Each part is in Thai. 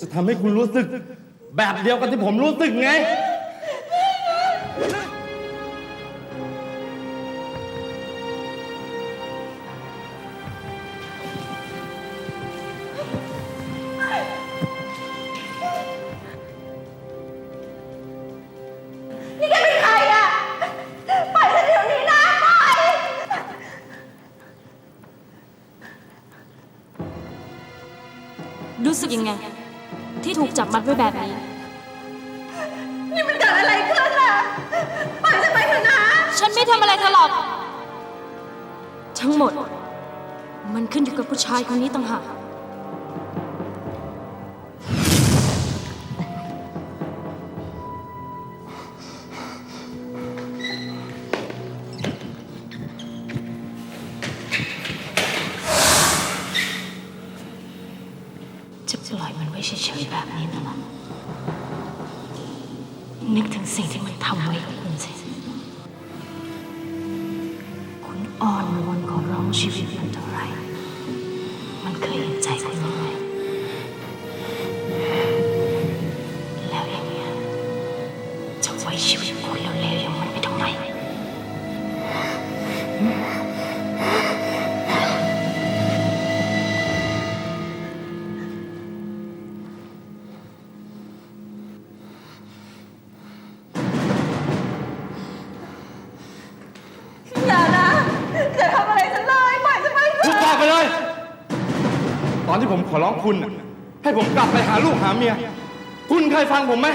จะทำให้คุณรู้สึก แบบเดียวกับที่ผมรู้สึกไง นี่แกเป็นใครอะปล่อยฉันเดี๋ยวนี้นะปล่อย รู้สึกยังไง ที่ถูกจับมัดไว้แบบนี้ นี่มันเกิดอะไรขึ้นอะปล่อยฉันไปเถอะนะ ฉันไม่ทำอะไรเธอหรอก ทั้งหมด มันขึ้นอยู่กับผู้ชายคนนี้ต่างหาก จะปล่อยมันไว้เฉยๆแบบนี้นะล่ะนึกถึงสิ่งที่มันทำไว้กับคุณสิคุณอ่อนวอนขอร้องชีวิตมันเท่าไรมันเคยเห็นใจ ที่ผมขอร้องคุณน่ะให้ผมกลับไปหาลูกหาเมีย คุณเคยฟังผมไหม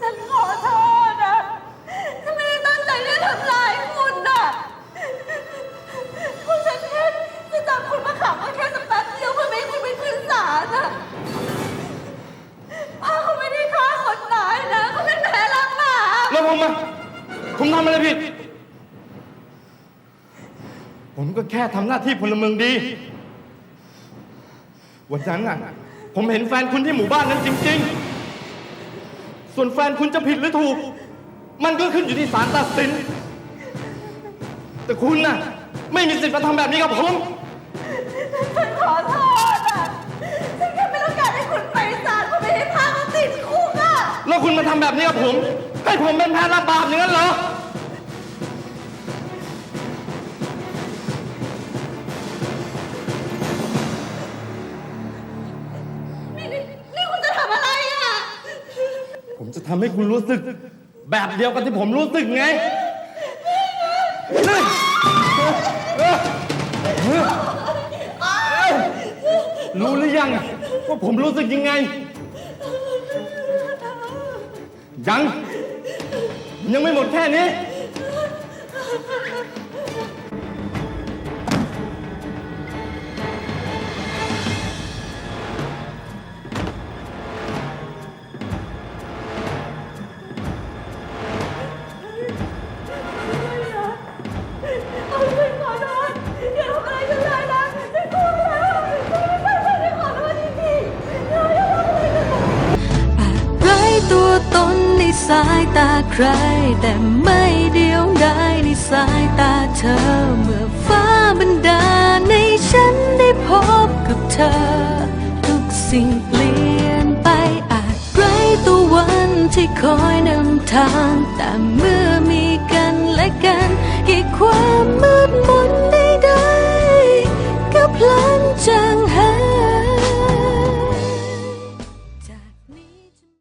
ฉันขอโทษนะฉันไม่ได้ตั้งใจที่จะทำร้ายคุณน่ะคุณฉันแค่จะจับคุณมาขังก็แค่สักแป๊บเดียวเพื่อไม่ให้คุณไปขึ้นศาลน่ะพ่อเขาไม่ได้ฆ่าคนตายนะเขาเป็นแผลรักหมา แล้วผมอะผมทำอะไรผิด ผมก็แค่ทำหน้าที่พลเมืองดี วันนั้นน่ะ ผมเห็นแฟนคุณที่หมู่บ้านนั้นจริง ๆ ส่วนแฟนคุณจะผิดหรือถูก มันก็ขึ้นอยู่ที่ศาลตัดสิน แต่คุณน่ะ ไม่มีสิทธิ์มาทำแบบนี้กับผม ฉันขอโทษอะ ฉันแค่ไม่ต้องการให้คุณไปศาลคุณไม่ให้พาเขาติดคุกอะ แล้วคุณมาทำแบบนี้กับผม ให้ผมเป็นแพ้รับบาปอย่างนั้นเหรอ ผมจะทำให้คุณรู้สึก แบบเดียวกับที่ผมรู้สึกไงรู้หรือยังว่าผมรู้สึกยังไง ยัง ยังไม่หมดแค่นี้ สายตาใคร แต่ไม่เดียวดายในสายตาเธอ เมื่อฟ้าบันดาลในฉันได้พบกับเธอ ทุกสิ่งเปลี่ยนไปอาจไร้ตัววันที่คอยนำทางแต่เมื่อ